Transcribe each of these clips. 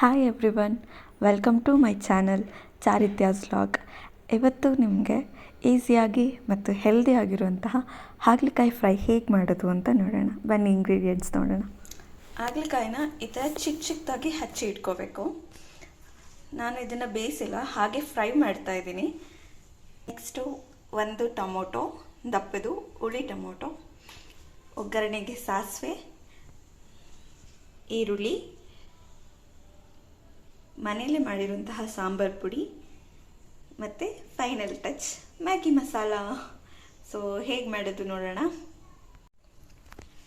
Hi everyone welcome to my channel Charithya's vlog ಇವತ್ತು ನಿಮಗೆ ಈಸಿಯಾಗಿ ಮತ್ತು ಹೆಲ್ದಿ ಆಗಿರುವಂತಹ ಹಾಗಲಕಾಯಿ ಫ್ರೈ ಹೇಗೆ ಮಾಡೋದು ಅಂತ ನೋಡೋಣ. ಬನ್ನಿ ಇಂಗ್ರೀಡಿಯೆಂಟ್ಸ್ ನೋಡೋಣ. ಹಾಗಲಕಾಯಿನ ಈ ಥರ ಚಿಕ್ಕ ಚಿಕ್ಕದಾಗಿ ಹಚ್ಚಿ ಇಟ್ಕೋಬೇಕು. ನಾನು ಇದನ್ನು ಬೇಯಿಸಿಲ್ಲ, ಹಾಗೆ ಫ್ರೈ ಮಾಡ್ತಾ ಇದ್ದೀನಿ. ನೆಕ್ಸ್ಟು ಒಂದು ಟೊಮೊಟೊ, ದಪ್ಪದು ಹುಳಿ ಟೊಮೊಟೊ, ಒಗ್ಗರಣೆಗೆ ಸಾಸಿವೆ, ಈರುಳ್ಳಿ ಮನೆಯಲ್ಲೇ ಮಾಡಿರುವಂತಹ ಸಾಂಬಾರ್ ಪುಡಿ ಮತ್ತು final touch Maggi masala. So ಹೇಗೆ ಮಾಡೋದು ನೋಡೋಣ.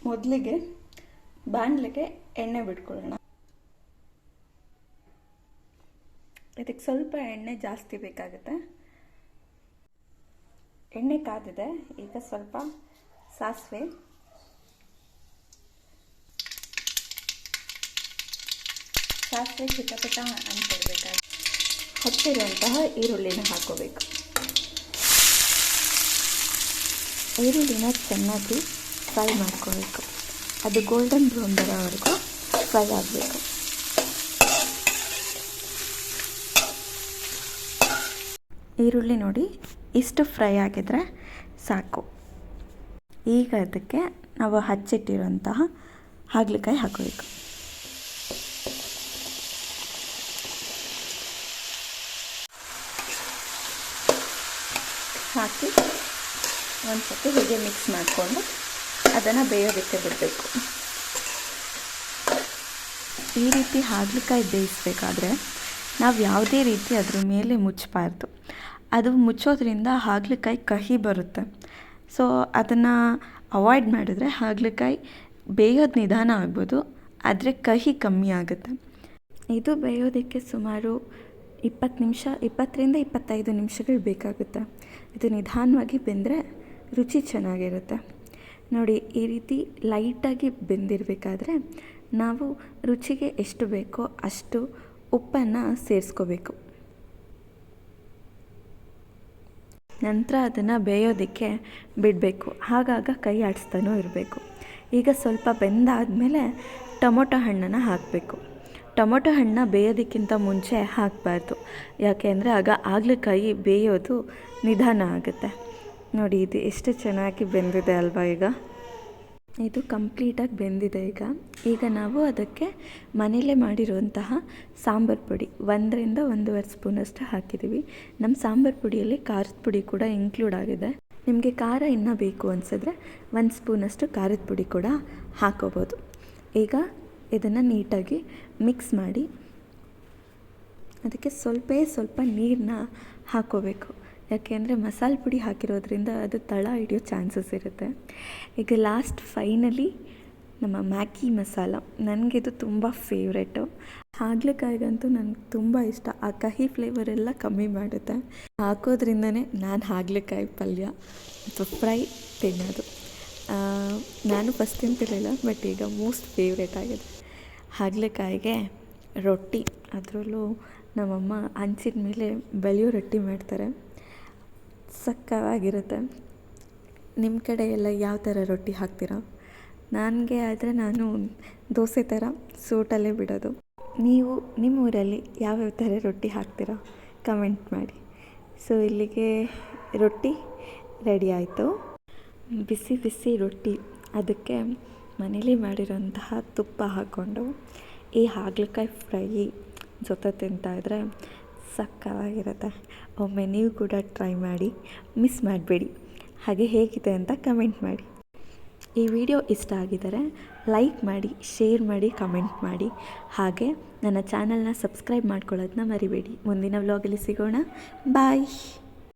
ಮೊದಲಿಗೆ ಬಾಣಲೆಗೆ ಎಣ್ಣೆ ಬಿಟ್ಕೊಳ್ಳೋಣ. ಇದಕ್ಕೆ ಸ್ವಲ್ಪ ಎಣ್ಣೆ ಜಾಸ್ತಿ ಬೇಕಾಗುತ್ತೆ. ಎಣ್ಣೆ ಕಾದಿದೆ, ಈಗ ಸ್ವಲ್ಪ ಸಾಸಿವೆ ಸಾಸಿವೆ ಚಿಟಪಟ ಅಂತಿರ್ಬೇಕಾದ್ರೆ ಹಚ್ಚಿರುವಂತಹ ಈರುಳ್ಳಿನ ಹಾಕೋಬೇಕು. ಈರುಳ್ಳಿನ ಚೆನ್ನಾಗಿ ಫ್ರೈ ಮಾಡ್ಕೋಬೇಕು. ಅದು ಗೋಲ್ಡನ್ ಬ್ರೌನ್ ಬರೋವರೆಗೂ ಫ್ರೈ ಆಗಬೇಕು. ಈರುಳ್ಳಿ ನೋಡಿ ಇಷ್ಟು ಫ್ರೈ ಆಗಿದ್ರೆ ಸಾಕು. ಈಗ ಅದಕ್ಕೆ ನಾವು ಹಚ್ಚಿಟ್ಟಿರುವಂತಹ ಹಾಗಲಕಾಯಿ ಹಾಕೋಬೇಕು. ಹಾಕಿ ಒಂದು ಸತಿ ಹೀಗೆ ಮಿಕ್ಸ್ ಮಾಡಿಕೊಂಡು ಅದನ್ನು ಬೇಯೋದಕ್ಕೆ ಬಿಡಬೇಕು. ಈ ರೀತಿ ಹಾಗಲಕಾಯಿ ಬೇಯಿಸ್ಬೇಕಾದ್ರೆ ನಾವು ಯಾವುದೇ ರೀತಿ ಅದ್ರ ಮೇಲೆ ಮುಚ್ಚಬಾರ್ದು. ಅದು ಮುಚ್ಚೋದ್ರಿಂದ ಹಾಗಲಕಾಯಿ ಕಹಿ ಬರುತ್ತೆ. ಸೊ ಅದನ್ನು ಅವಾಯ್ಡ್ ಮಾಡಿದ್ರೆ ಹಾಗಲಕಾಯಿ ಬೇಯೋದು ನಿಧಾನ ಆಗ್ಬೋದು, ಆದರೆ ಕಹಿ ಕಮ್ಮಿ ಆಗುತ್ತೆ. ಇದು ಬೇಯೋದಕ್ಕೆ ಸುಮಾರು ಇಪ್ಪತ್ತು ನಿಮಿಷ, ಇಪ್ಪತ್ತರಿಂದ ಇಪ್ಪತ್ತೈದು ನಿಮಿಷಗಳು ಬೇಕಾಗುತ್ತೆ. ಇದು ನಿಧಾನವಾಗಿ ಬೆಂದರೆ ರುಚಿ ಚೆನ್ನಾಗಿರುತ್ತೆ. ನೋಡಿ, ಈ ರೀತಿ ಲೈಟಾಗಿ ಬೆಂದಿರಬೇಕಾದ್ರೆ ನಾವು ರುಚಿಗೆ ಎಷ್ಟು ಬೇಕೋ ಅಷ್ಟು ಉಪ್ಪನ್ನು ಸೇರಿಸ್ಕೋಬೇಕು. ನಂತರ ಅದನ್ನು ಬೇಯೋದಕ್ಕೆ ಬಿಡಬೇಕು. ಹಾಗಾಗ ಕೈ ಆಡಿಸ್ತಾನೂ ಇರಬೇಕು. ಈಗ ಸ್ವಲ್ಪ ಬೆಂದಾದಮೇಲೆ ಟೊಮೊಟೊ ಹಣ್ಣನ್ನು ಹಾಕಬೇಕು. ಟೊಮೊಟೊ ಹಣ್ಣನ್ನ ಬೇಯೋದಕ್ಕಿಂತ ಮುಂಚೆ ಹಾಕಬಾರ್ದು. ಯಾಕೆ ಅಂದರೆ ಆಗ ಹಾಗಲಕಾಯಿ ಬೇಯೋದು ನಿಧಾನ ಆಗುತ್ತೆ. ನೋಡಿ, ಇದು ಎಷ್ಟು ಚೆನ್ನಾಗಿ ಬೆಂದಿದೆ ಅಲ್ವಾ ಈಗ? ಇದು ಕಂಪ್ಲೀಟಾಗಿ ಬೆಂದಿದೆ ಈಗ. ಈಗ ನಾವು ಅದಕ್ಕೆ ಮನೆಯಲ್ಲೇ ಮಾಡಿರುವಂತಹ ಸಾಂಬಾರು ಪುಡಿ, ಒಂದರಿಂದ ಒಂದೂವರೆ ಸ್ಪೂನಷ್ಟು ಹಾಕಿದ್ದೀವಿ. ನಮ್ಮ ಸಾಂಬಾರು ಪುಡಿಯಲ್ಲಿ ಖಾರದ ಪುಡಿ ಕೂಡ ಇನ್ಕ್ಲೂಡ್ ಆಗಿದೆ. ನಿಮಗೆ ಖಾರ ಇನ್ನೂ ಬೇಕು ಅನಿಸಿದ್ರೆ ಒಂದು ಸ್ಪೂನಷ್ಟು ಖಾರದ ಪುಡಿ ಕೂಡ ಹಾಕೋಬೋದು ಈಗ ಇದನ್ನು ನೀಟಾಗಿ ಮಿಕ್ಸ್ ಮಾಡಿ ಅದಕ್ಕೆ ಸ್ವಲ್ಪ ಸ್ವಲ್ಪ ನೀರನ್ನ ಹಾಕೋಬೇಕು. ಯಾಕೆಂದರೆ ಮಸಾಲೆ ಪುಡಿ ಹಾಕಿರೋದ್ರಿಂದ ಅದು ತಳ ಹಿಡಿಯೋ ಚಾನ್ಸಸ್ ಇರುತ್ತೆ. ಈಗ ಲಾಸ್ಟ್ ಫೈನಲಿ ನಮ್ಮ ಮ್ಯಾಗಿ ಮಸಾಲ. ನನಗಿದು ತುಂಬ ಫೇವ್ರೆಟು ಹಾಗಲಕಾಯಿಗಂತೂ ನನಗೆ ತುಂಬ ಇಷ್ಟ. ಆ ಕಹಿ ಫ್ಲೇವರ್ ಎಲ್ಲ ಕಮ್ಮಿ ಮಾಡುತ್ತೆ. ಹಾಕೋದ್ರಿಂದನೇ ನಾನು ಹಾಗಲಕಾಯಿ ಪಲ್ಯ ಅಥವಾ ಫ್ರೈ ತಿನ್ನೋದು. ನಾನು ಫಸ್ಟ್ ತಿಂತಿರಲಿಲ್ಲ ಬಟ್ ಈಗ ಮೋಸ್ಟ್ ಫೇವ್ರೇಟ್ ಆಗಿದೆ. ಹಾಗಲಕಾಯಿಗೆ ರೊಟ್ಟಿ, ಅದರಲ್ಲೂ ನಮ್ಮಮ್ಮ ಹಂಚಿನ ಮೇಲೆ ಬೆಳೆಯೋ ರೊಟ್ಟಿ ಮಾಡ್ತಾರೆ. ಸಕ್ಕತ್ತಾಗಿರುತ್ತೆ. ನಿಮ್ಮ ಕಡೆ ಎಲ್ಲ ಯಾವ ಥರ ರೊಟ್ಟಿ ಹಾಕ್ತೀರಾ? ನನಗೆ ಆದರೆ ನಾನು ದೋಸೆ ಥರ ಸೂಟಲ್ಲೇ ಬಿಡೋದು. ನೀವು ನಿಮ್ಮ ಊರಲ್ಲಿ ಯಾವ್ಯಾವ ಥರ ರೊಟ್ಟಿ ಹಾಕ್ತೀರಾ? ಕಮೆಂಟ್ ಮಾಡಿ. ಸೊ ಇಲ್ಲಿಗೆ ರೊಟ್ಟಿ ರೆಡಿ ಆಯಿತು. ಬಿಸಿ ಬಿಸಿ ರೊಟ್ಟಿ. ಅದಕ್ಕೆ ಮನೇಲಿ ಮಾಡಿರೋಂತಹ ತುಪ್ಪ ಹಾಕ್ಕೊಂಡು ಈ ಹಾಗಲಕಾಯಿ ಫ್ರೈ ಜೊತೆ ತಿಂತಾಯಿದ್ರೆ ಸಕ್ಕತ್ತಾಗಿರುತ್ತೆ. ಒಮ್ಮೆ ನೀವು ಕೂಡ ಟ್ರೈ ಮಾಡಿ, ಮಿಸ್ ಮಾಡಬೇಡಿ. ಹಾಗೆ ಹೇಗಿದೆ ಅಂತ ಕಮೆಂಟ್ ಮಾಡಿ. ಈ ವಿಡಿಯೋ ಇಷ್ಟ ಆಗಿದ್ದರೆ ಲೈಕ್ ಮಾಡಿ, ಶೇರ್ ಮಾಡಿ, ಕಮೆಂಟ್ ಮಾಡಿ. ಹಾಗೆ ನನ್ನ ಚಾನಲ್ನ ಸಬ್ಸ್ಕ್ರೈಬ್ ಮಾಡ್ಕೊಳ್ಳೋದನ್ನ ಮರಿಬೇಡಿ. ಮುಂದಿನ ವ್ಲಾಗಲ್ಲಿ ಸಿಗೋಣ. ಬಾಯ್.